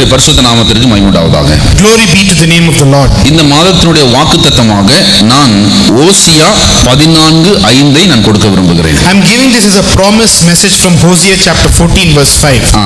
கர்த்தருடைய பரிசுத்த நாமத்திற்கு மகிமுண்டாவதாக Glory be to the name of the Lord. இந்த மாதத்தினுடைய வாக்குத்தத்தமாக நான் ஓசியா பதினான்கு ஐந்தை நான் கொடுக்க விரும்புகிறேன் I'm giving this as a promise message from Hosea chapter 14 verse 5. ஆ.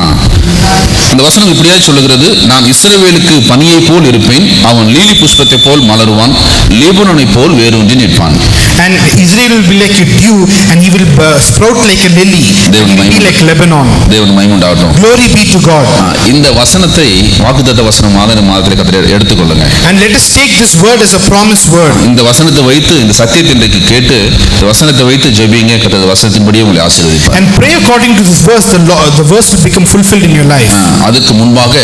இந்த வசனம் இப்படியாக சொல்லுகிறது நான் இஸ்ரவேலுக்கு பனியை போல் இருப்பேன் அவன் லீலி புஷ்பத்தை போல் மலருவான் லீபனோனை போல் வேரூன்றி நிற்பான் And Israel will be like a dew and he will uh, sprout like a lily. Be mind- like Lebanon. தேவன் மகிமுண்டாகட்டும் Glory be to God. இந்த வசனத்தை வாக்குத்தத்த வசனம் மாத மாதத்தில் கத்திர எடுத்துக்கொள்ளுங்க And let us take this word as a promised word. இந்த வசனத்தை வைத்து இந்த சத்தியத்தை இன்றைக்கு கேட்டு இந்த வசனத்தை வைத்து ஜெபிங்க கத்தது வசனத்தின்படியே உங்களை ஆசீர்வதிப்பார் And pray according to this verse, the, law, the verse will become fulfilled in your life. அதுக்கு முன்பாக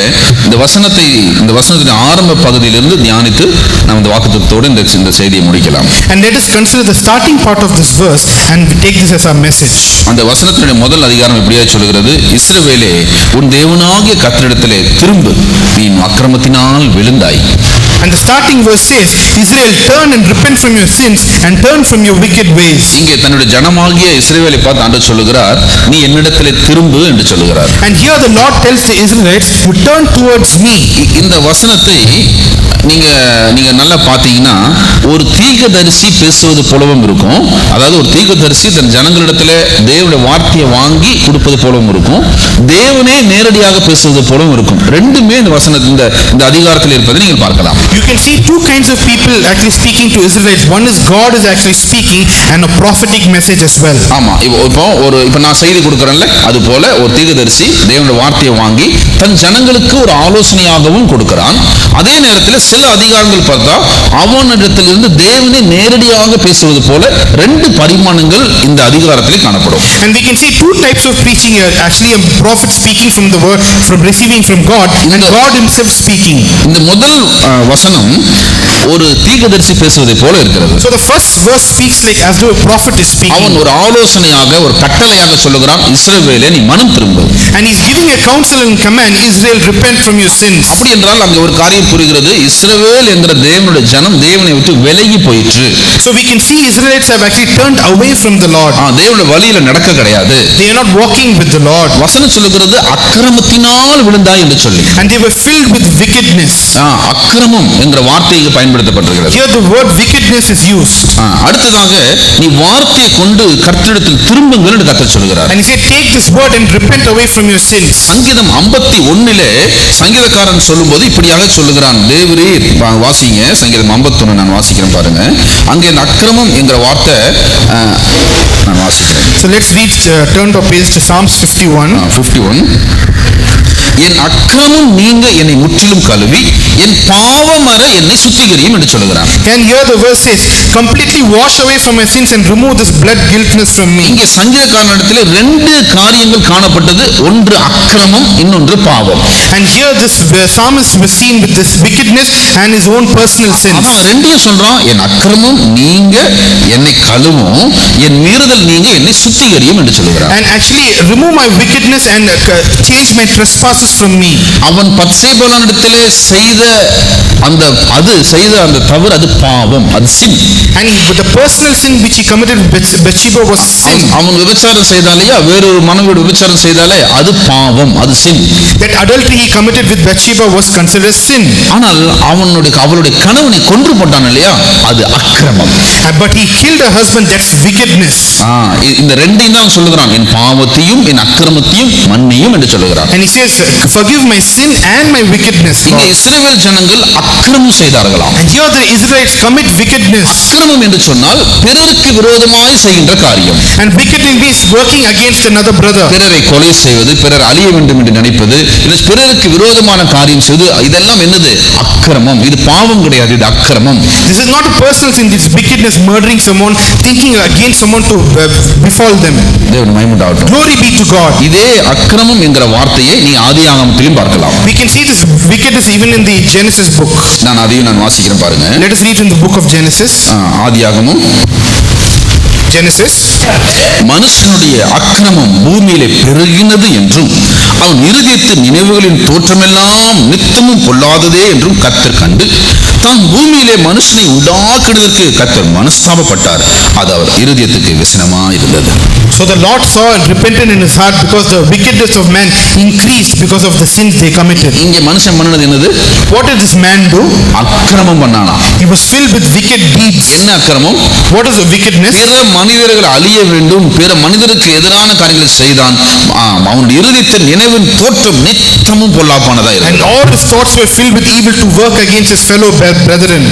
இந்த வசனத்தை இந்த வசனத்தின் ஆரம்ப பகுதியிலிருந்து தியானித்து நாம் இந்த வாக்குத்தத்தோடு இந்த இந்த செய்தியை முடிக்கலாம் And let us consider the starting part of this verse and take this as our message. அந்த வசனத்தினுடைய முதல் அதிகாரம் இப்படியா சொல்கிறது இஸ்ரவேலே உன் தேவனாகிய கத்திரிடத்திலே திரும்பு நீ அக்கிரமத்தினால் விழுந்தாய் And the starting verse says, Israel, turn and repent from your sins and turn from your wicked ways. இங்கே தன்னுடைய ஜனமாகிய இஸ்ரவேலை பார்த்து ஆண்டு சொல்லுகிறார் நீ என்னிடத்திலே திரும்பு என்று சொல்லுகிறார் And here the Lord tells the Israelites, you turn towards me. இந்த வசனத்தை நீங்க நீங்க நல்லா பாத்தீங்கன்னா ஒரு தீர்க்கதரிசி பேசுவது போலவும் இருக்கும். அதாவது ஒரு தீர்க்கதரிசி தன் ஜனங்களிடத்துல தேவனுடைய வார்த்தையை வாங்கி கொடுப்பது போலவும் இருக்கும். தேவனே நேரடியாக பேசுவது போலவும் இருக்கும். ரெண்டுமே இந்த வசனத்தில் இந்த இந்த அதிகாரத்தில் இருப்பதை நீங்கள் பார்க்கலாம். You can see two kinds of people actually speaking to Israelites. One is God is actually speaking and a prophetic message as well. ஆமா இப்போ இப்போ ஒரு இப்போ நான் செய்தி கொடுக்குறேன்ல அது போல ஒரு தீர்க்கதரிசி தேவனுடைய வார்த்தையை வாங்கி தன் ஜனங்களுக்கு ஒரு ஆலோசனையாகவும் கொடுக்கிறான். அதே நேரத்தில் சில அதிகாரங்கள் பார்த்தா அவனிடத்திலிருந்து தேவனே நேரடியாக பேசுவது போல ரெண்டு பரிமாணங்கள் இந்த அதிகாரத்தில் காணப்படும் And we can see two types of preaching here. Actually, a prophet speaking from the word, from receiving from God, and God himself speaking. இந்த முதல் வசனம் ஒரு தீர்க்கதரிசி பேசுவதை போல இருக்கிறது So the first verse speaks like as though a prophet is speaking. அவன் ஒரு ஆலோசனையாக ஒரு கட்டளையாக சொல்லுகிறான் இஸ்ரவேலே நீ மனம் திரும்பு And he's giving a counsel and command, Israel, repent from your sins. அப்படி என்றால் அங்கே ஒரு காரியம் புரிகிறது இஸ்ரவேல் என்கிற தேவனுடைய ஜனம் தேவனை விட்டு விலகி போயிற்று So we can see Israelites have actually turned away from the Lord. ஆ, தேவனுடைய வழியில நடக்க கிடையாது They are not walking with the Lord. வசனம் சொல்லுகிறது அக்கிரமத்தினால் விழுந்தாய் என்று சொல்லி And they were filled with wickedness. ஆ, அக்கிரமம் என்ற வார்த்தை இங்கு பயன்படுத்தப்பட்டிருக்கிறது Here the word wickedness is used. அடுத்ததாக நீ வார்த்தையை கொண்டு கர்த்தரிடத்தில் திரும்புங்கள் என்று கர்த்தர் சொல்கிறார் And he said, take this word and repent away from your sins. சங்கீதம் ஐம்பத்தி ஒண்ணிலே சங்கீதக்காரன் சொல்லும்போது இப்படியாக சொல்லுகிறான் தேவரே வா- வாசிங்க சங்கீதம் 51 நான் வாசிக்கிறேன் பாருங்க அங்கே இந்த அக்கிரமம் என்கிற வார்த்தை நான் வாசிக்கிறேன் So let's read, uh, turn to page to Psalms 51. Fifty one என் அக்கிரமம் நீங்க என்னை முற்றிலும் கழுவி என் பாவம் அற என்னை சுத்திகரியும் என்று சொல்லுகிறான் And here the verse says, completely wash away from my sins and remove this blood guiltness from me. இங்கே சங்கீதக்காரனிடத்தில் ரெண்டு காரியங்கள் காணப்பட்டது ஒன்று அக்கிரமம் இன்னொன்று பாவம் And here this uh, psalmist was seen with this wickedness and his own personal sins. அவன் ரெண்டையும் சொல்றான் என் அக்கிரமம் நீங்க என்னை கழுவும் என் மீறுதல் நீங்க என்னை சுத்திகரியும் என்று சொல்லுகிறான் And actually remove my wickedness and uh, c- change my trespasses from me. அவன் பத்சேபலனிடத்திலே செய்த அந்த அது செய்த அந்த தவறு அது பாவம் அது சின் And but the personal sin which he committed with Bathsheba was sin. அவன் விபச்சாரம் செய்தாலேயா வேறொரு மனைவியோட விபச்சாரம் செய்தாலே அது பாவம் அது சின் That adultery he committed with Bathsheba was considered sin. ஆனால் அவனுடைய அவளுடைய கணவனை கொன்று போட்டான் இல்லையா அது அக்கிரமம் But he killed her husband, that's wickedness. இந்த ரெண்டையும் தான் சொல்லுகிறான் என் பாவத்தையும் என் அக்கிரமத்தையும் மன்னியும் என்று சொல்லுகிறான் And he says, forgive my sin and my wickedness. இங்கே Lord." இஸ்ரவேல் ஜனங்கள் அக்கிரமம் செய்தார்களாம் And here the Israelites commit wickedness. அக்கிரமம் என்று சொன்னால் பிறருக்கு விரோதமாய் செய்கின்ற காரியம் And wickedness means working against another brother. பிறரை கொலை செய்வது பிறர் அழிய வேண்டும் என்று நினைப்பது பிறருக்கு விரோதமான காரியம் செய்வது இதெல்லாம் என்னது அக்கிரமம் இது பாவம் கிடையாது இது அக்கிரமம் This is not a personal sin, this wickedness, murdering someone, thinking against someone to uh, befall them. தேவன் மைமுண்டாகட்டும் Glory be to God. இதே அக்கிரமம் என்கிற வார்த்தையை நீ ஆதி ஆகமத்திலும் பார்க்கலாம் We can see this wickedness even in the Genesis book. நான் அதையும் நான் வாசிக்கிறேன் பாருங்க Let us read in the book of Genesis. Aadhi ஆகமும் Genesis. மனுஷனுடைய அக்கிரமம் பூமியிலே பெருகினது என்றும் அவன் இருதயத்து நினைவுகளின் தோற்றமெல்லாம் நித்தமும் பொல்லாததே என்றும் கத்தர் கண்டு தான் பூமியிலே மனுஷனை உண்டாக்குவதற்கு கர்த்தர் மனஸ்தாபப்பட்டார் அது அவர் இருதயத்துக்கு விசனமா இருந்தது So the Lord saw and repented in his heart because the wickedness of man increased because of the sins they committed. இங்க மனுஷன் பண்ணது என்னது What did this man do? அக்கிரமம் பண்ணானா He was filled with wicked deeds. என்ன அக்கிரமம் What is the wickedness? பிற மனிதர்கள் அழிய வேண்டும் பிற மனிதருக்கு எதிரான காரியங்களை செய்தான் அவனுடைய இருதயத்தின் நினைவின் தோற்றம் நித்தமும் பொல்லாப்பானதா And இருந்தது all his thoughts were filled with evil to work against his fellow bre- brethren.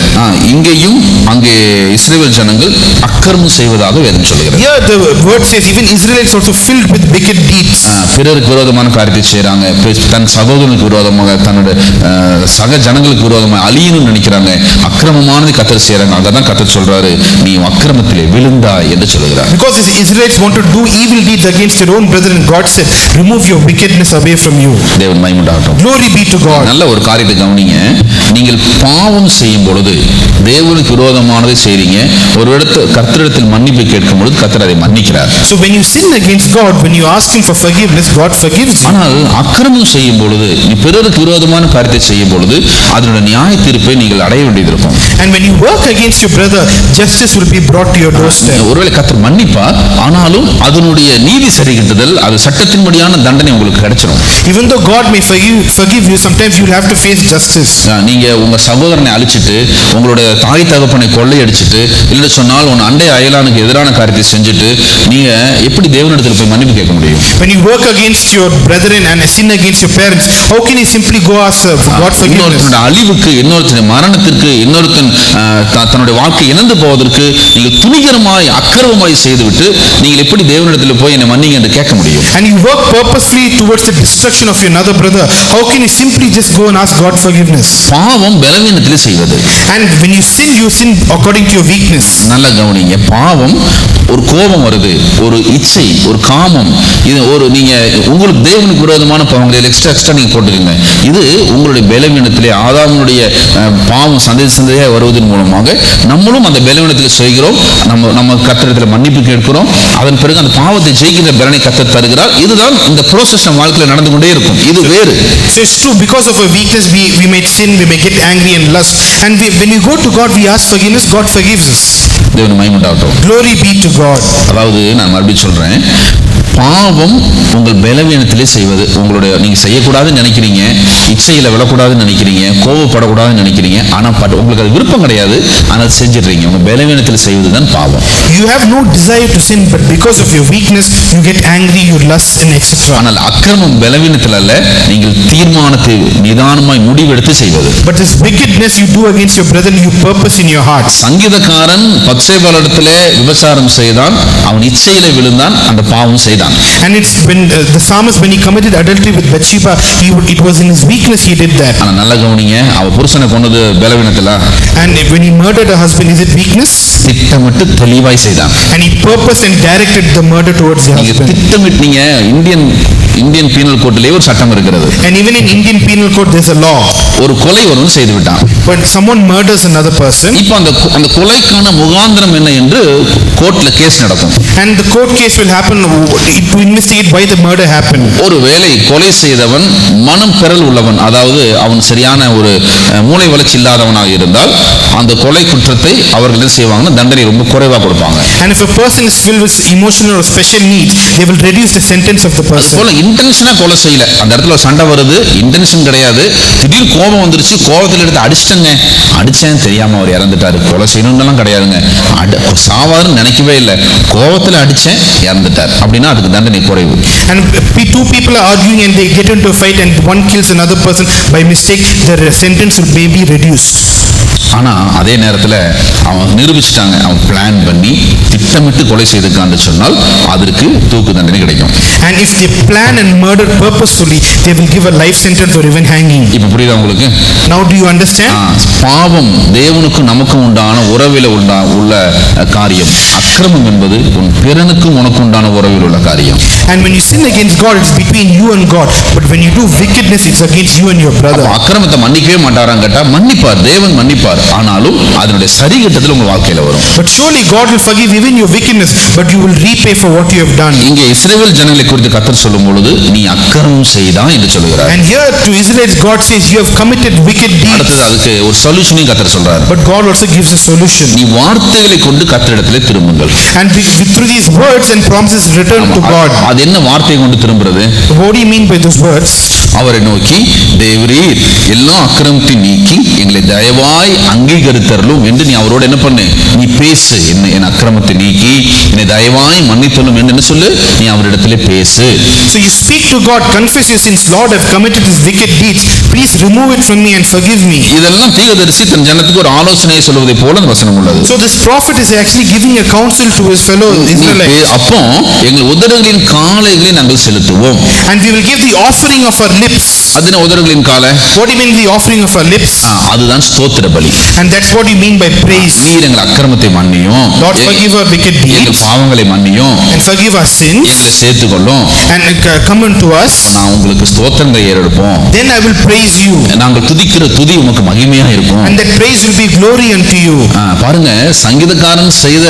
இங்கேயும் அங்கே இஸ்ரேல் ஜனங்கள் அக்கிரமம் செய்வதாக வேதம் சொல்கிறது Here the word says even Israelites also filled with wicked deeds. பிறருக்கு விரோதமான காரியத்தை செய்றாங்க தன் சகோதரனுக்கு விரோதமாக தன்னோட சக ஜனங்களுக்கு விரோதமாக அழியணும்னு நினைக்கிறாங்க அக்கிரமமானது கத்தர் செய்றாங்க அங்கதான் கத்தர் சொல்றாரு நீ அக்கிரமத்திலே விழுந்தாய் என்று சொல்கிறார் Because Israelites want to do evil deeds against their own brethren, God said, remove your wickedness away from you. தேவன் மைமுண்டாகட்டும் Glory be to God. நல்ல ஒரு காரியத்தை கவனிங்க நீங்கள் பாவம் செய்யும் பொழுது தேவனுக்கு விரோதமானதை செய்றீங்க ஒரு இடத்து கர்த்தரிடத்தில் மன்னிப்பு கேட்கும் பொழுது கர்த்தர் அதை மன்னிக்கிறார் So when you sin against God, when you ask Him for forgiveness, God forgives you. ஆனால் அக்கிரமம் செய்யும் பொழுது நீ பிறருக்கு விரோதமான காரியத்தை செய்யும் பொழுது அதனுடைய நியாய தீர்ப்பை நீங்கள் அடைய வேண்டியது இருக்கும் And when you work against your brother, justice will be brought to your doorstep. ஒருவேளை கர்த்தர் மன்னிப்பார் ஆனாலும் அதனுடைய நீதி சரிகிட்டுதல் அது சட்டத்தின்படியான தண்டனை உங்களுக்கு கிடைச்சிடும் Even though God may forgive, forgive you, sometimes you'll have to face justice. நீங்க உங்க சகோதரனை அழிச்சிட்டு உங்களுடைய தாய் தகப்பனை கொள்ளையடிச்சிட்டு இல்லை சொன்னால் உன் அண்டை அயலானுக்கு எதிரான காரியத்தை செஞ்சுட்டு நீங்க எப்படி தேவனிடத்தில் போய் மன்னிப்பு கேட்க முடியும் When you work against your brethren and sin against your parents, how can you simply go ask for God forgiveness? அழிவுக்கு இன்னொருத்தனுடைய மரணத்திற்கு இன்னொருத்தன் தன்னுடைய வாழ்க்கை இழந்து போவதற்கு நீங்கள் துணிகரமாய் அக்கிரமமாய் செய்துவிட்டு நீங்கள் எப்படி தேவனிடத்தில் போய் என்னை மன்னிங்க என்று கேட்க முடியும் And you work purposely towards the destruction of your another brother, how can you simply just go and ask God forgiveness? பாவம் பலவீனத்திலே செய்வது And when you sin, you sin according to your weakness. நல்ல கவனிங்க. பாவம் ஒரு கோபம் வருது ஒரு இச்சை ஒரு காமம். இது ஒரு நீங்க உங்களுக்கு தேவனுக்கு விரோதமான பாவங்களை எக்ஸ்ட்ரா எக்ஸ்ட்ரா நீங்க போட்டுக்கோங்க. இது உங்களுடைய பலவீனத்திலே ஆதாமுடைய அஹ், பாவம் சந்ததி சந்ததியாக வருவதன் மூலமாக நம்மளும் அந்த பலவீனத்தில் செய்கிறோம் நம்ம நம்ம கத்திரத்தில் மன்னிப்பு கேட்கிறோம். அதன் பிறகு அந்த பாவத்தை ஜெயிக்கிற பலனை கத்த தருகிறார். இதுதான் இந்த ப்ரோசஸ் நம்ம வாழ்க்கையில் நடந்து கொண்டே இருக்கும். இது வேறு. So it's true, because of our weakness, we, we might sin, we may get angry and lust. And we, when you go to God, we ask forgiveness, God forgives us. தேவன் மைமுண்டாகட்டும் Glory be to God. அதாவது நான் மறுபடியும் சொல்றேன் பாவம் உங்கள் பலவீனத்திலே செய்வது. உங்களுடைய நீங்க செய்யக்கூடாதுன்னு நினைக்கிறீங்க இச்சையில விழக்கூடாதுன்னு நினைக்கிறீங்க கோவப்படக்கூடாதுன்னு நினைக்கிறீங்க ஆனா பட் உங்களுக்கு அது விருப்பம் கிடையாது. ஆனால் செஞ்சிடுறீங்க. உங்க பலவீனத்தில் செய்வது தான் பாவம். You have no desire to sin, but because of your weakness, you get angry, you lust, and etc. ஆனால் அக்கிரமம் பலவீனத்தில் அல்ல நீங்கள் தீர்மானத்தை நிதானமாய் முடிவெடுத்து செய்வது. But this wickedness you do against your brother, you purpose in your heart. சங்கீதக்காரன் பத்சேபாலிடத்திலே விபச்சாரம் செய்தான் அவன் இச்சையில விழுந்தான் அந்த பாவம் செய்தான். And it's when uh, the psalmist, when he committed adultery with Bathsheba, he, would- it was in his weakness he did that. ஆனா நல்ல கவனிங்க அவ புருஷனை கொண்டது பலவீனத்தில And when he murdered her husband, is it weakness? திட்டமிட்டு தெளிவாய் செய்தான் And he purposed and directed the murder towards the husband. திட்டமிட்டு நீங்க இந்தியன் இந்தியன் பீனல் கோட்டிலே ஒரு சட்டம் இருக்கிறது And even in Indian penal code, there's a law. ஒரு கொலை ஒருவன் செய்து விட்டான் When someone murders another person, இப்போ அந்த அந்த கொலைக்கான முகாந்திரம் என்ன என்று கோர்ட்ல கேஸ் நடக்கும் and the court case will happen to investigate why the murder happened. ஒருவேளை கொலை செய்தவன் மனம் பெறல் உள்ளவன் அதாவது அவன் சரியான ஒரு மூளை வளர்ச்சி இல்லாதவனாக இருந்தால் அந்த கொலை குற்றத்தை அவர்கள் என்ன செய்வாங்கன்னா தண்டனை ரொம்ப குறைவா கொடுப்பாங்க And if a person is filled with emotional or special needs, they will reduce the sentence of the person. போல இன்டென்ஷனா கொலை செய்யல அந்த இடத்துல சண்டை வருது இன்டென்ஷன் கிடையாது திடீர் கோபம் வந்துருச்சு கோபத்தில் எடுத்து அடிச்சிட்டங்க அடிச்சேன் தெரியாம அவர் இறந்துட்டாரு கொலை செய்யணும்னு கிடையாதுங்க சாவாருன்னு நினைக்கவே இல்லை கோபத்தில் அடிச்சேன் இறந்துட்டார் அப்படின்னா அதுக்கு தண்டனை குறைவு And two people are arguing and they get into a fight and one kills another person by mistake, the sentence will be reduced. ஆனா அதே நேரத்துல அவன் நிரூபிச்சிட்டாங்க அவன் பிளான் பண்ணி திட்டமிட்டு கொலை செய்திருக்கான்னு சொன்னால் அதற்கு தூக்கு தண்டனை கிடைக்கும் And if they plan and murder purposefully, they will give a life sentence or even hanging. இப்ப புரியுதா உங்களுக்கு Now do you understand? பாவம் தேவனுக்கும் நமக்கும் உண்டான உறவில உண்டா உள்ள காரியம் அக்கிரமம் என்பது உன் பிறனுக்கும் உனக்கு உண்டான உறவில் உள்ள காரியம் And when you sin against God, it's between you and God. But when you do wickedness, it's against you and your brother. அக்கிரமத்தை மன்னிக்கவே மாட்டாரான்னு கேட்டா மன்னிப்பார் தேவன் மன்னிப்பார் ஆனாலும் அதனுடைய சரிகட்டத்தில் உங்க வாழ்க்கையில வரும் But surely God will forgive even your wickedness, but you will repay for what you have done. இங்கே இஸ்ரேல் ஜனங்களை குறித்து கத்தர் சொல்லும் பொழுது நீ அக்கிரமம் செய்தா என்று சொல்லுகிறார் And here to Israelites, God says, You have committed wicked deeds. அடுத்தது அதுக்கு ஒரு சொல்யூஷனையும் கத்தர் சொல்றாரு But God also gives a solution. நீ வார்த்தைகளை கொண்டு கத்தரிடத்திலே திரும்புங்கள் And we- we- through these words and promises return to God. அது என்ன வார்த்தையை கொண்டு திரும்புறது What do you mean by those words? அவரை நோக்கி தேவரீர் எல்லா அக்கிரமத்தை நீக்கி எங்களை தயவாய் அங்கீகரித்தரலும் என்று நீ அவரோட என்ன பண்ணு நீ பேசு என்ன என் அக்கிரமத்தை நீக்கி என்னை தயவாய் மன்னித்தரலும் என்று என்ன சொல்லு நீ அவரிடத்திலே பேசு So you speak to God, confess your sins, Lord, I've committed these wicked deeds. Please remove it from me and forgive me. இதெல்லாம் தீர்க்கதரிசி தன் ஜனத்துக்கு ஒரு ஆலோசனையை சொல்வதை போல அந்த வசனம் உள்ளது So this prophet is actually giving a counsel to his fellow Israelites. அப்போ எங்கள் உதடுகளின் காலைகளை நாங்கள் செலுத்துவோம் And we will give the offering of our lips. அது என்ன உதடுகளின் காலை. What do you mean the offering of our lips? அதுதான் ஸ்தோத்திர பலி And that's what you mean by praise. நீர் எங்கள் அக்கிரமத்தை மன்னியும். Lord, forgive our wicked எங்கள் deeds பாவங்களை மன்னியும். And forgive our sins. எங்களை சேர்த்துக்கொள்ளும். And uh, come unto us. நான் உங்களுக்கு ஸ்தோத்திரங்களை ஏறெடுப்போம். Then I will praise you. நாங்கள் துதிக்கிற துதி உமக்கு மகிமையா இருக்கும். And that praise will be glory unto you. பாருங்க சங்கீதக்காரன் செய்த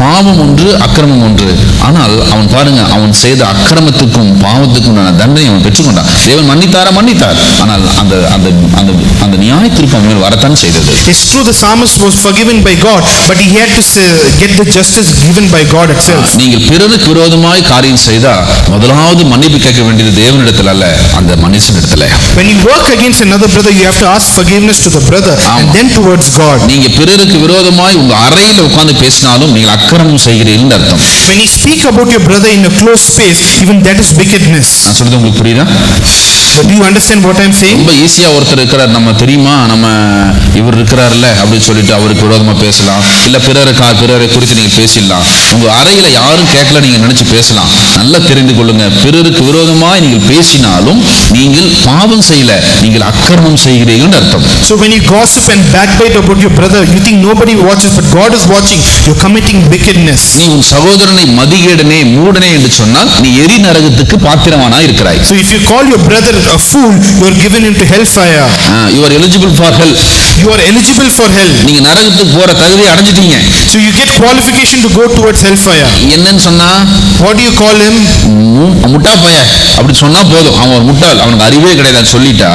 பாவம் ஒன்று அக்கிரமம் ஒன்று. ஆனால் அவன் பாருங்க அவன் செய்த அக்கிரமத்துக்கும் பாவத்துக்கும் தண்டனை அவன் பெற்றுக்கொண்டான். தேவன் மன்னித்தாரா மன்னித்தார் ஆனால் அந்த அந்த அந்த அந்த நியாய தீர்ப்பு அவன் வரத்தான் செய்தது true the psalmist was forgiven by God, but he had to say, get the justice given by God itself. நீங்கள் பிறருக்கு விரோதமாய் காரியம் செய்தா முதலாவது மன்னிப்பு கேட்க வேண்டியது தேவனிடத்தில் அல்ல அந்த மனுஷனிடத்துல When you work against another brother, you have to ask forgiveness to the brother and then towards God. நீங்க பிறருக்கு விரோதமாய் உங்க அறையில உட்கார்ந்து பேசினாலும் நீங்கள் அக்கிரமம் செய்கிறீர்கள் அர்த்தம் When you speak about your brother in a closed space, even that is wickedness. நான் சொல்றது உங்களுக்கு புரியுதா But do you understand what I'm saying? ரொம்ப ஈஸியா ஒருத்தர் இருக்கிறார். நம்ம தெரியுமா? நம்ம இவர் இருக்கிறார்ல அப்படின்னு சொல்லிட்டு அவருக்கு விரோதமா பேசலாம். இல்ல பிறருக்கா பிறரை குறித்து நீங்க பேசிடலாம். உங்க அறையில யாரும் கேட்கல நீங்க நினைச்சு பேசலாம். நல்லா தெரிந்து கொள்ளுங்க. பிறருக்கு விரோதமாய் நீங்கள் பேசினாலும் நீங்கள் பாவம் செய்யல நீங்கள் அக்கிரமம் செய்கிறீர்கள் அர்த்தம். So when you gossip and backbite about your brother, you think nobody watches, but God is watching. You're committing wickedness. நீ உன் சகோதரனை மதிகேடனே மூடனே என்று சொன்னால் நீ எரி நரகத்துக்கு பாத்திரமானா இருக்கிறாய். So if you call your brother a fool, you are given into hellfire. You are eligible for help You are eligible for hell. நீங்க நரகத்துக்கு போற தகுதியை அடைஞ்சிட்டீங்க So you get qualification to go towards hellfire. என்னன்னு சொன்னா What do you call him? முட்டா பைய அப்படி சொன்னா போதும் அவன் ஒரு முட்டாள் அவனுக்கு அறிவே கிடையாது சொல்லிட்டா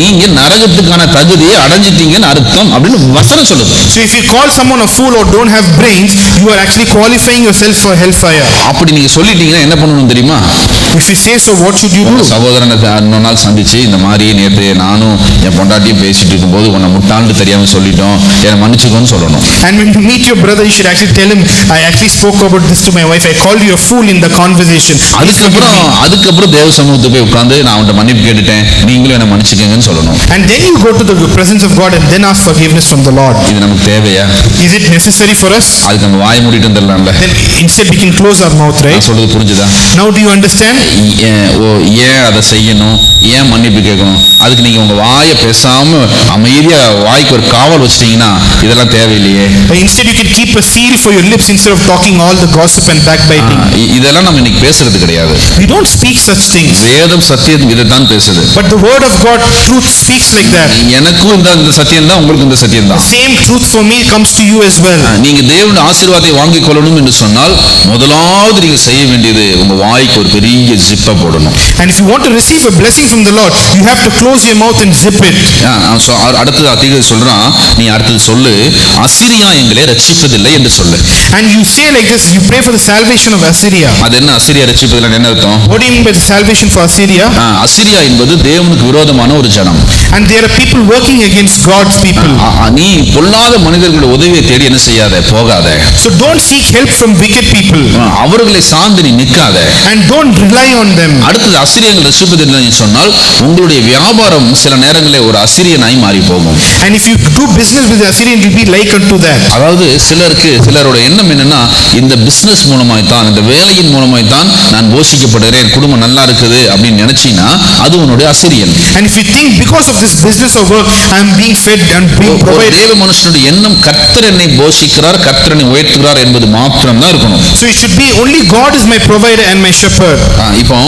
நீங்க நரகத்துக்கான தகுதியை அடைஞ்சிட்டீங்கன்னு அர்த்தம் அப்படின்னு வசனம் சொல்லுது So if you call someone a fool or don't have brains, you are actually qualifying yourself for hellfire. அப்படி நீங்க சொல்லிட்டீங்கன்னா என்ன பண்ணணும் தெரியுமா If you say so, what should you do? சகோதரனை இன்னொரு நாள் சந்திச்சு இந்த மாதிரி நேற்று நானும் என் பொண்டாட்டியும் பேசிட்டு இருக்கும்போது உன்னை முட்டாள்னு தெரியாம சொல்லிட்டோம் என்னை மன்னிச்சுக்கோன்னு சொல்லணும் And when you meet your brother, you should actually tell him, I actually spoke about this to my wife. I called you a fool in the conversation. Please forgive அதுக்கப்புறம் me." அதுக்கப்புறம் தேவ சமூகத்துக்கு போய் உட்கார்ந்து நான் அவன்கிட்ட மன்னிப்பு கேட்டுட்டேன் நீங்களும் என்னை மன்னிச்சுக்கங்கன்னு சொல்லணும் And then you go to the presence of God and then ask forgiveness from the Lord. இது நமக்கு தேவையா Is it necessary for us? அதுக்கு நம்ம வாய் மூடிட்டு Then instead we can close our mouth, right? நான் சொல்றது புரிஞ்சுதா Now do you understand? ஏன் ஓ ஏன் அதை செய்யணும் ஏன் மன்னிப்பு கேட்கணும் அதுக்கு நீங்க உங்க வாயை பேசாம அமைதியா வாய்க்கு ஒரு காவல் வச்சிட்டீங்கன்னா இதெல்லாம் தேவையில்லையே instead you can keep a seal for your lips instead of talking all the gossip and backbiting. இதெல்லாம் நம்ம இன்னைக்கு பேசுறது கிடையாது We don't speak such things. வேதம் சத்தியம் இதைத்தான் பேசுது But the word of God, truth speaks like that. எனக்கும் இந்த இந்த சத்தியம் தான் உங்களுக்கு இந்த சத்தியம் தான் Same truth for me comes to you as well. நீங்க தேவனுடைய ஆசீர்வாதத்தை வாங்கிக் கொள்ளணும் என்று சொன்னால் முதலாவது நீங்க செய்ய வேண்டியது உங்க வாய்க்கு ஒரு பெரிய ஜிப்பை போடணும் And if you want to receive a blessing from the Lord, you have to close your mouth and zip it. ஆ, அவன் சொ- அ- அடுத்தது அதிக சொல்றான் நீ அடுத்தது சொல்லு அசிரியா எங்களை ரட்சிப்பதில்லை என்று சொல்லு And you say like this, you pray for the salvation of Assyria. அது என்ன அசிரியா ரட்சிப்பதில்லை என்ன அர்த்தம் What do you mean by the salvation for Assyria? Assyria என்பது தேவனுக்கு விரோதமான ஒரு ஜனம் And there are people working against God's people. நீ பொல்லாத மனிதர்களுடைய உதவியை தேடி என்ன செய்யாத போகாத So don't seek help from wicked people அவர்களை சார்ந்து நீ நிற்காத and don't rely on them. அடுத்தது அசிரியங்கள் ரசிப்பதில்லை சொன்னால் உங்களுடைய வியாபாரம் சில நேரங்களில் ஒரு அசிரியனாய் மாறி போகும் And if you do business with Assyrian, will be like unto that. அதாவது சிலருக்கு சிலரோட எண்ணம் என்னன்னா இந்த பிசினஸ் மூலமாய் தான் இந்த வேலையின் மூலமாய் தான் நான் போஷிக்கப்படுகிறேன் குடும்பம் நல்லா இருக்குது அப்படின்னு நினைச்சீங்கன்னா அது உன்னுடைய Assyrian And if you think because of this business or work, I am being fed and being provided. தேவ மனுஷனுடைய எண்ணம் கர்த்தர் என்னை போஷிக்கிறார் கர்த்தர் என்னை உயர்த்துகிறார் என்பது மாத்திரம் தான் இருக்கணும் So it should be only God is my provider and my shepherd. இப்போ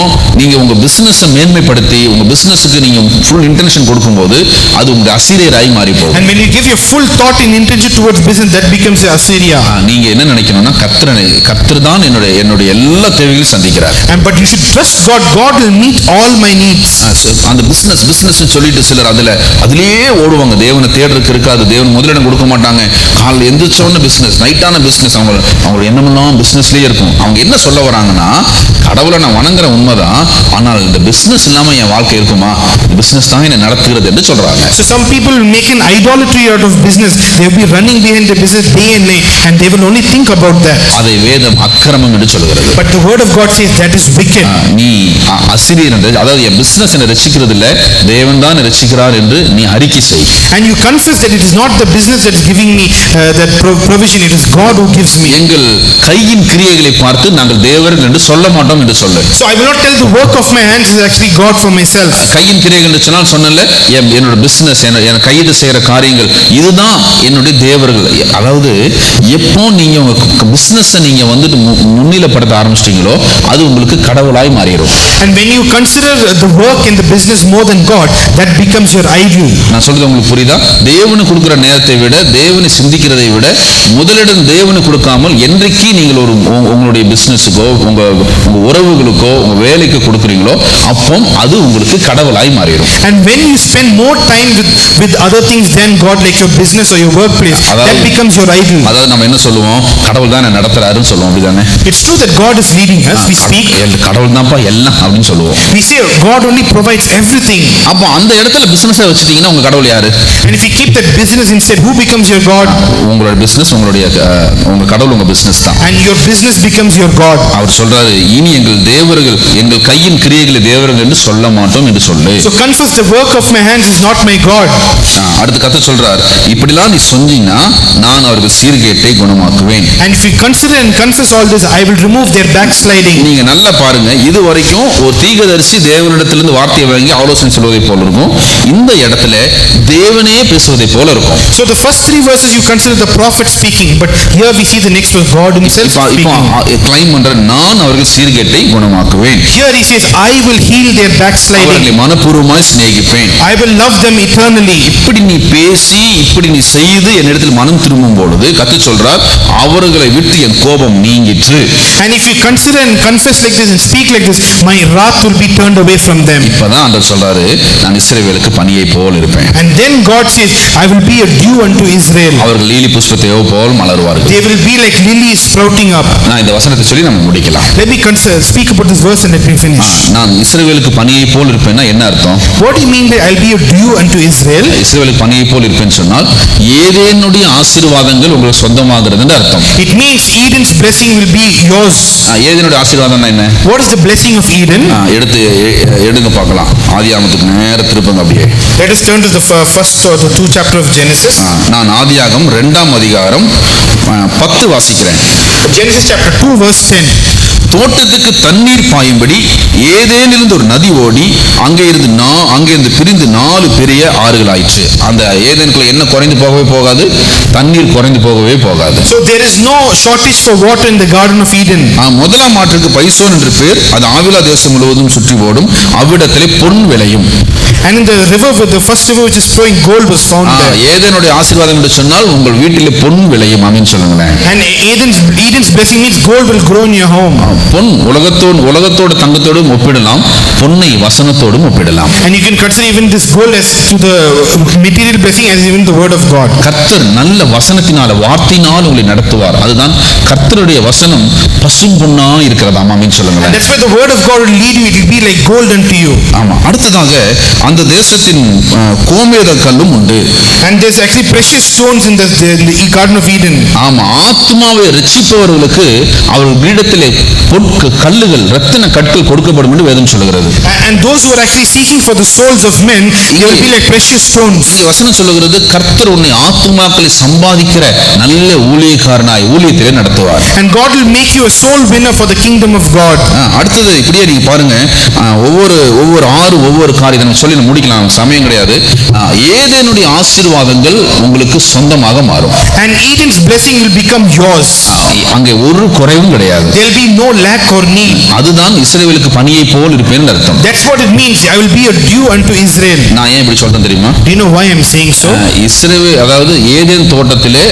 நீங்க உங்க பிசினஸை மேன்மைப்படுத்தி உங்க பிசினஸுக்கு நீங்க ஃபுல் இன்டென்ஷன் கொடுக்கும்போது அது உங்க அசிரியராய் மாறி போகும் And when you give your full thought and intention towards business, that becomes your Assyria. நீங்க என்ன நினைக்கணும்னா கர்த்தர் கர்த்தர் தான் என்னுடைய என்னுடைய எல்லா தேவைகளையும் சந்திக்கிறார். And but you should trust God. God will meet all my needs. அந்த பிசினஸ் பிசினஸ் சொல்லிட்டு சிலர் அதுல அதுலயே ஓடுவாங்க. தேவனை தேடுறதுக்கு இருக்காது. தேவன் முதலிடம் கொடுக்க மாட்டாங்க. காலைல எந்திரிச்சோன்னு பிசினஸ் நைட்டான பிசினஸ் அவங்க அவங்க எண்ணமெல்லாம் பிசினஸ்லயே இருக்கும். அவங்க என்ன சொல்ல வராங்கன்னா கடவுளை நான் வணங்குற உண்மைதான் ஆனால் இந்த பிசினஸ் இல்லாம என் வாழ்க்கை இருக்குமா பிசினஸ் தான் என்னை நடத்துகிறது என்று சொல்றாங்க So some people make an idolatry out of business. They will be running behind the business day and night, and they will only think about that. அதை வேதம் அக்கிரமம் என்று சொல்கிறது But the word of God says that is wicked. நீ அ- அசிரியர் என்று அதாவது என் business என்னை ரசிக்கிறது இல்ல தேவன் தான் ரசிக்கிறார் என்று நீ அறிக்கை செய் And you confess that it is not the business that is giving me uh, that pro- provision, it is God who gives me. எங்கள் கையின் கிரியைகளை பார்த்து நாங்கள் தேவர்கள் என்று சொல்ல மாட்டோம் என்று சொல்லு So I will not tell the work of my hands is actually God for myself. கையின் கிரியைகள் என்று சொன்னால் சொன்னல என் என்னோட பிசினஸ் என் கையில் செய்யற காரியங்கள் இதுதான் என்னுடைய தேவர்கள் அதாவது எப்போ நீங்க உங்க பிசினஸ் நீங்க வந்துட்டு முன்னிலைப்படுத்த ஆரம்பிச்சிட்டீங்களோ அது உங்களுக்கு கடவுளாய் மாறிடும் And when you consider the work in the business more than God, that becomes your idol. நான் சொல்றது உங்களுக்கு புரியுதா தேவனுக்கு கொடுக்கிற நேரத்தை விட தேவனை சிந்திக்கிறதை விட முதலிடம் தேவனுக்கு கொடுக்காமல் என்றைக்கு நீங்கள் ஒரு உங்க- உங்களுடைய பிசினஸுக்கோ உங்க உங்க உறவுகளுக்கோ உங்க வேலைக்கு கொடுக்குறீங்களோ அப்போ அது உங்களுக்கு கடவுளாய் மாறிடும் And when you spend more time with, with other things than God, like your business or your workplace, that அதாவது- becomes your idol. அதாவது நம்ம என்ன சொல்லுவோம் கடவுள் தான் என்னை நடத்துறாருன்னு சொல்லுவோம் அப்படிதானே It's true that God is leading us. We speak, எல்- கடவுள் தான்ப்பா எல்லாம் அப்படின்னு சொல்லுவோம் we say God only provides everything. அப்போ அந்த இடத்துல பிசினஸை வச்சுட்டீங்கன்னா உங்க கடவுள் யாரு And if you keep that business instead, who becomes your God? உங்களோட பிசினஸ் உங்களுடைய உங்க கடவுள் உங்க பிசினஸ் தான் And your business becomes your God. அவர் சொல்றாரு இனி எங்கள் தேவர்கள் எங்கள் கையின் கிரியைகளை தேவர்கள் என்று சொல்ல மாட்டோம் என்று சொல்லு So confess the work of my hands is not my God. அடுத்து கத்த சொல்றார் இப்படிலாம் நீ சொன்னீங்கன்னா நான் அவர்கள் சீர்கேட்டை குணமாக்குவேன் And if you consider and confess all this, I will remove their backsliding. நீங்க நல்லா பாருங்க இது வரைக்கும் ஒரு தீர்க்கதரிசி தேவனிடத்திலிருந்து வார்த்தையை வாங்கி ஆலோசனை சொல்வதை போல இருக்கும் இந்த இடத்துல தேவனே பேசுவதை போல இருக்கும் So the first three verses you consider the prophet speaking, but here we see the next verse, God himself இப்போ. கிளைம் பண்ற நான் அவர்கள் சீர்கேட்டை குணமாக்குவேன் Here he says, I will heal their backsliding. அவர்களை மனப்பூர்வமாய் சிநேகிப்பேன் I will love them eternally. இப்படி நீ பேசி இப்படி நீ செய்து என்னிடத்தில் மனம் திரும்பும் பொழுது கத்து சொல்றார் அவர்களை விட்டு என் கோபம் நீங்கிற்று And if you consider and confess like this and speak like this, my wrath will be turned away from them. இப்பதான் ஆண்டவர் சொல்றாரு நான் இஸ்ரவேலுக்கு பணியை போல் இருப்பேன் And then God says, I will be a dew unto Israel. அவர்கள் lily புஷ்பத்தையோ போல் மலருவார்கள் They will be like lilies sprouting up. நான் இந்த வசனத்தை சொல்லி நம்ம முடிக்கலாம் Let me consider, speak about this verse and let me finish. நான் இஸ்ரவேலுக்கு பணியை போல் இருப்பேன்னா என்ன அர்த்தம் What do you mean by I'll be a dew unto Israel? இஸ்ரவேலுக்கு பணியை போல் இருப்பேன்னு சொன்னால் ஏதேனுடைய ஆசீர்வாதங்கள் உங்களுக்கு சொந்தமாகிறதுன்னு அர்த்தம் It means Eden's blessing will be yours. ஏதேனுடைய ஆசீர்வாதம்னா என்ன What is the blessing of Eden? எடுத்து எடுங்க பார்க்கலாம் ஆதியாகமத்துக்கு நேர திருப்பங்க அப்படியே Let us turn to the fir- first or the two chapter of Genesis. நான் ஆதியாகம் ரெண்டாம் அதிகாரம் பத்து வாசிக்கிறேன் Genesis chapter 2 verse 10. தோட்டத்துக்கு தண்ணீர் பாயும்படி ஏதேனிலிருந்து ஒரு நதி ஓடி அங்கே இருந்து நா அங்கே இருந்து பிரிந்து நாலு பெரிய ஆறுகள் ஆயிற்று அந்த ஏதேனுக்குள்ள என்ன குறைந்து போகவே போகாது தண்ணீர் குறைந்து போகவே போகாது So there is no shortage for water in the Garden of Eden. ஆ, முதலாம் ஆற்றுக்கு பைசோன் என்று பேர் அது ஆவிலா தேசம் முழுவதும் சுற்றி ஓடும் அவ்விடத்திலே பொன் விளையும் And in the river, with the first river which is flowing, gold was found ah, there. ஏதேனுடைய ஆசீர்வாதம் என்று சொன்னால் உங்கள் வீட்டிலே பொன் விளையும் அப்படின்னு சொல்லுங்களேன் And Eden's, Eden's blessing means gold will grow in your home. பொன் உலகத்தோடு உலகத்தோடு தங்கத்தோடும் ஒப்பிடலாம் பொன்னை வசனத்தோடும் ஒப்பிடலாம் And you can consider even this gold as to the material blessing as even the word of God. கர்த்தர் நல்ல வசனத்தினால வார்த்தையினால் உங்களை நடத்துவார் அதுதான் கர்த்தருடைய வசனம் பசும் பொன்னா இருக்கிறதாம் அப்படின்னு And சொல்லுங்களேன் that's why the word of God will lead you. It will be like gold unto you. ஆமா அடுத்ததாக அந்த தேசத்தின் கோமேத கல்லும் உண்டு And there's actually precious stones in the, in the Garden of Eden. ஆமா ஆத்மாவை ரட்சிப்பவர்களுக்கு அவர்கள் பீடத்திலே பொற்கு கல்லுகள் ரத்தின கற்கள் கொடுக்கப்படும் என்று வேதம் சொல்லுகிறது And, those who are actually seeking for the souls of men, they will be like precious stones. இங்கே வசனம் சொல்லுகிறது கர்த்தர் உன்னை ஆத்துமாக்களை சம்பாதிக்கிற நல்ல ஊழியக்காரனாய் ஊழியத்திலே நடத்துவார் And God will make you a soul winner for the kingdom of God. அடுத்தது இப்படியே நீங்க பாருங்க ஒவ்வொரு ஒவ்வொரு ஆறு ஒவ்வொரு காரியம் நம்ம சொல்லி முடிக்கலாம் சமயம் கிடையாது ஏதேனுடைய ஆசீர்வாதங்கள் உங்களுக்கு சொந்தமாக மாறும் And Eden's blessing will become yours. அங்கே ஒரு குறைவும் கிடையாது There'll be no lack or need. அதுதான் இஸ்ரவேலுக்கு பணியை போல் இருப்பேன் அர்த்தம் That's what it means. I will be a dew unto Israel. நான் ஏன் இப்படி சொல்றேன் தெரியுமா Do you know why I'm saying so? இஸ்ரவே அதாவது ஏதேன் தோட்டத்திலே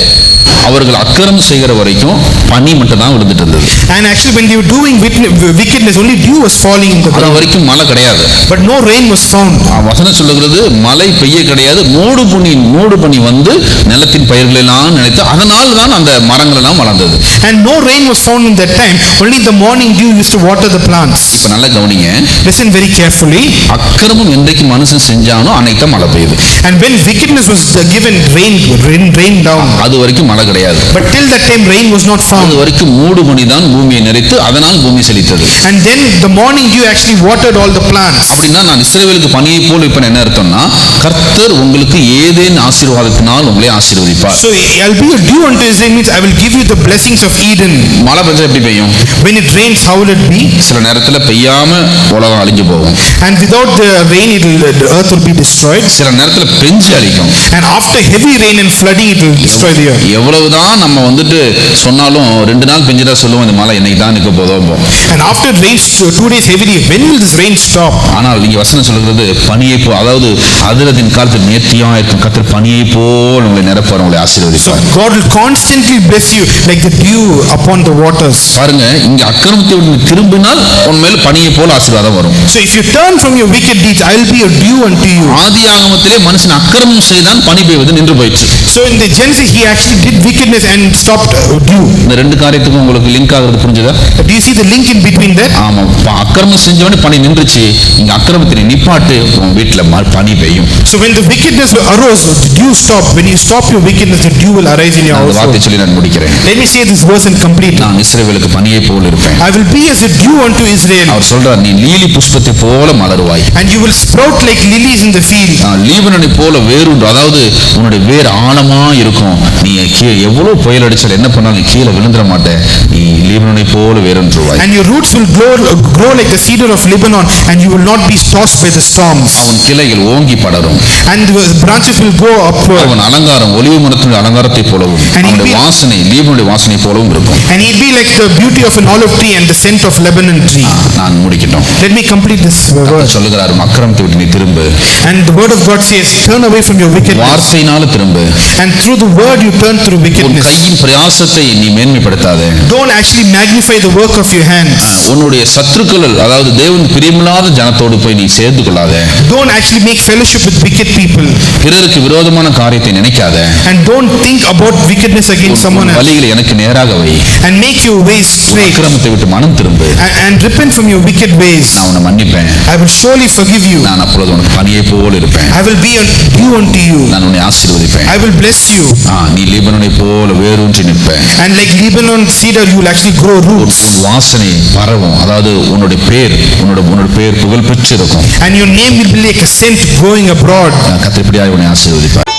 அவர்கள் அக்கிரமம் செய்கிற வரைக்கும் பனி மட்டும் தான் விழுந்துட்டு இருந்தது And actually, when they were doing wickedness, only dew was falling in the அது ground, வரைக்கும் மழை கிடையாது but no rain was found. வசனம் சொல்லுகிறது மழை பெய்ய கிடையாது மூடு பனி மூடு பனி வந்து நிலத்தின் பயிர்கள் எல்லாம் நினைத்து அதனால் தான் அந்த மரங்கள் எல்லாம் வளர்ந்தது And no rain was found in that time. Only the morning dew used to water the plants. இப்ப நல்லா கவனிங்க Listen very carefully. அக்கிரமம் என்றைக்கு மனுஷன் செஞ்சானோ அன்னைக்கு மழை பெய்யுது And when wickedness was given, rain, rain, rain down. அது வரைக்கும் மழை கிடையாது But till that time, rain was not அது found. வரைக்கும் மூடு பனி தான் பூமியை நிறைத்து அதனால் பூமி செழித்தது And then the morning dew actually watered all the plants. அப்படின்னா நான் இஸ்ரவேலுக்கு பணியை போல் இப்ப என்ன அர்த்தம்னா கர்த்தர் உங்களுக்கு ஏதேன் ஆசீர்வாதத்தினால் உங்களை ஆசீர்வதிப்பார் So I'll be a dew unto Israel means I will give you the blessings of Eden. மழை பெஞ்சா எப்படி பெய்யும் When it rains, how will it be? சில நேரத்துல பெய்யாம உலகம் அழிஞ்சு போகும் And without the rain, it will, the earth will be destroyed. சில நேரத்துல பெஞ்சு அழிக்கும் And after heavy rain and flooding, it will destroy the earth. எவ்வளவுதான் நம்ம வந்துட்டு சொன்னாலும் ரெண்டு நாள் பெஞ்சுட்டா சொல்லுவோம் இந்த மழை என்னைக்கு தான் நிற்க போதோம் And after it rains two two days heavily, when will this rain stop? ஆனால் இங்க வசனம் சொல்கிறது பனியை போ அதாவது அதிரதின் காலத்தில் நேர்த்தியா இருக்கும் கர்த்தர் பனியை போல் உங்களை நிரப்பார் உங்களை So ஆசீர்வதிப்பார் God will constantly bless you like the dew upon the waters. பாருங்க இங்க அக்கிரமத்தை விட்டு திரும்பினால் உன் மேல் பனியை போல் ஆசீர்வாதம் வரும் So if you turn from your wicked deeds, I will be a dew unto you. ஆதி ஆகமத்திலே மனுஷன் அக்கிரமம் செய்தான் பனி பெய்வது நின்று போயிடுச்சு So in the Genesis, he actually did wickedness and stopped uh, dew. இந்த ரெண்டு காரியத்துக்கும் உங்களுக்கு லிங்க் ஆகுறது புரிஞ்சுதா Do you see the link in between that? ஆமா அக்கிரமம் செஞ்சவனே பனி நின்றுச்சு இங்க அக்கிரமத்தை நிப்பாட்டு உன் வீட்டுல ம- பனி பெய்யும் So when the wickedness arose, the dew stopped. When you stop your wickedness, the dew will arise in your வார்த்தை household. சொல்லி நான் முடிக்கிறேன் Let me say this verse and complete. நான் இஸ்ரவேலுக்கு பனியை போல் இருப்பேன் I will be as a dew unto Israel, அவர் சொல்றார் நீ lily புஷ்பத்தை போல மலருவாய் and you will sprout like lilies in the field. நான் லீபனனை போல வேறுண்டு அதாவது உன்னுடைய வேர் ஆழமா இருக்கும் நீ கீழே எவ்வளவு புயல் அடிச்சாலும் என்ன பண்ணாலும் கீழே விழுந்துட மாட்டேன் நீ லீபனனை போல வேறுன்றுவாய் And your roots will grow, grow like the cedar of Lebanon, and you will not be tossed by the storms. அவன் கிளைகள் ஓங்கி படரும் And the branches will go upward, அவன் அலங்காரம் ஒளிவு மரத்தினுடைய அலங்காரத்தை போலவும் And அவனுடைய வாசனை லீபனுடைய வாசனை போலவும் இருக்கும் and he'll be like the beauty of an olive tree and the scent of Lebanon tree. நான் முடிக்கட்டும் Let me complete this verse. சொல்லுகிறார் அக்கிரமத்தை விட்டு நீ திரும்பு And the word of God says, Turn away from your wickedness, வார்த்தையினால திரும்பு and through the word you turn through உன் wickedness. கையின் பிரயாசத்தை நீ மேன்மைப்படுத்தாதே Don't actually magnify the work of your hands. உன்னுடைய சத்துருக்கள் அதாவது தேவன் பிரியமில்லாத ஜனத்தோடு போய் நீ சேர்ந்து கொள்ளாத Don't actually make fellowship with wicked people. பிறருக்கு விரோதமான காரியத்தை நினைக்காத And don't think about wickedness against someone உன் else. வழிகளை எனக்கு நேராக வை And make your ways straight. அக்கிரமத்தை விட்டு மனம் திரும்பு And, and repent from your wicked ways. நான் உன்னை மன்னிப்பேன் I will surely forgive you. நான் அப்பொழுது உனக்கு பணியை போல் இருப்பேன் I will be a dew unto you. நான் உன்னை ஆசீர்வதிப்பேன் I will bless you. ஆ, நீ லீபனனை போல வேரூன்றி நிற்பேன் And like Lebanon cedar, you will actually grow roots. வாசனை பரவும் அதாவது உன்னுடைய பேர் உன்னோட உன்னோட பேர் புகழ் பெற்று இருக்கும் And your name will be like a scent going abroad. கத்திரிப்படியாக உன்னை ஆசீர்வதிப்பார்